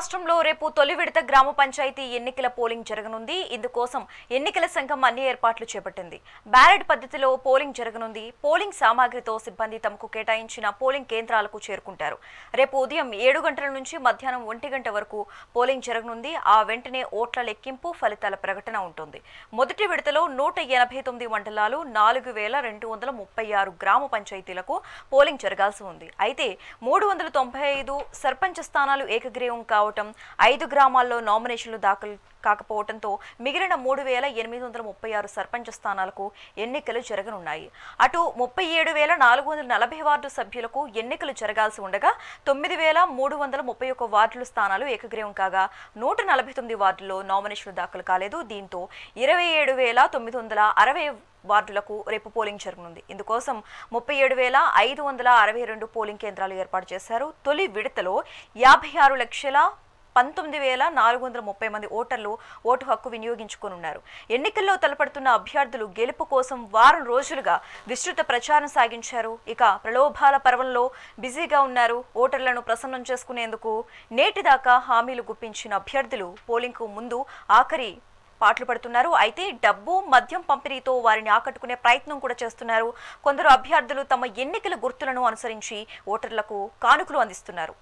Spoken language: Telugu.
రాష్ట్రంలో రేపు తొలి విడత గ్రామ పంచాయతీ ఎన్నికల పోలింగ్ జరగనుంది. ఇందుకోసం ఎన్నికల సంఘం అన్ని ఏర్పాట్లు చేపట్టింది. బ్యాలెట్ పద్ధతిలో పోలింగ్ జరగనుంది. పోలింగ్ సామాగ్రితో సిబ్బంది తమకు కేటాయించిన పోలింగ్ కేంద్రాలకు చేరుకుంటారు. రేపు ఉదయం ఏడు గంటల నుంచి మధ్యాహ్నం ఒంటి గంట వరకు పోలింగ్ జరగనుంది. ఆ వెంటనే ఓట్ల లెక్కింపు ఫలితాల ప్రకటన ఉంటుంది. మొదటి విడతలో నూట ఎనభై తొమ్మిది మండలాలు నాలుగు వేల రెండు వందల ముప్పై ఆరు గ్రామ పంచాయతీలకు పోలింగ్ జరగాల్సి ఉంది. అయితే మూడు వందల తొంభై ఐదు సర్పంచ్ స్థానాలు ఏకగ్రీవం కావటం ఐదు గ్రామాల్లో నామినేషన్లు దాఖలు కాకపోవడంతో మిగిలిన మూడు వేల ఎనిమిది వందల ముప్పై ఆరు సర్పంచ్ స్థానాలకు ఎన్నికలు జరగనున్నాయి. అటు ముప్పై ఏడు వేల నాలుగు వందల నలభై వార్డు సభ్యులకు ఎన్నికలు జరగాల్సి ఉండగా తొమ్మిది వేల మూడు వందల ముప్పై ఒక్క వార్డుల స్థానాలు ఏకగ్రీవం కాగా నూట నలభై తొమ్మిది వార్డుల్లో నామినేషన్లు దాఖలు కాలేదు. దీంతో ఇరవై ఏడు వేల తొమ్మిది వందల అరవై వార్డులకు రేపు పోలింగ్ జరగనుంది. ఇందుకోసం ముప్పై ఏడు వేల ఐదు వందల అరవై రెండు పోలింగ్ కేంద్రాలు ఏర్పాటు చేశారు. తొలి విడతలో యాభై ఆరు లక్షల పంతొమ్మిది వేల నాలుగు వందల ముప్పై మంది ఓటర్లు ఓటు హక్కు వినియోగించుకోనున్నారు. ఎన్నికల్లో తలపడుతున్న అభ్యర్థులు గెలుపు కోసం వారం రోజులుగా విస్తృత ప్రచారం సాగించారు. ఇక ప్రలోభాల పర్వంలో బిజీగా ఉన్నారు. ఓటర్లను ప్రసన్నం చేసుకునేందుకు నేటిదాకా హామీలు గుప్పించిన అభ్యర్థులు పోలింగ్కు ముందు ఆఖరి పాటలు పడుతున్నారు. అయితే డబ్బు మద్యం పంపిణీతో వారిని ఆకట్టుకునే ప్రయత్నం కూడా చేస్తున్నారు. కొందరు అభ్యర్థులు తమ ఎన్నికల గుర్తులను అనుసరించి ఓటర్లకు కానుకలు అందిస్తున్నారు.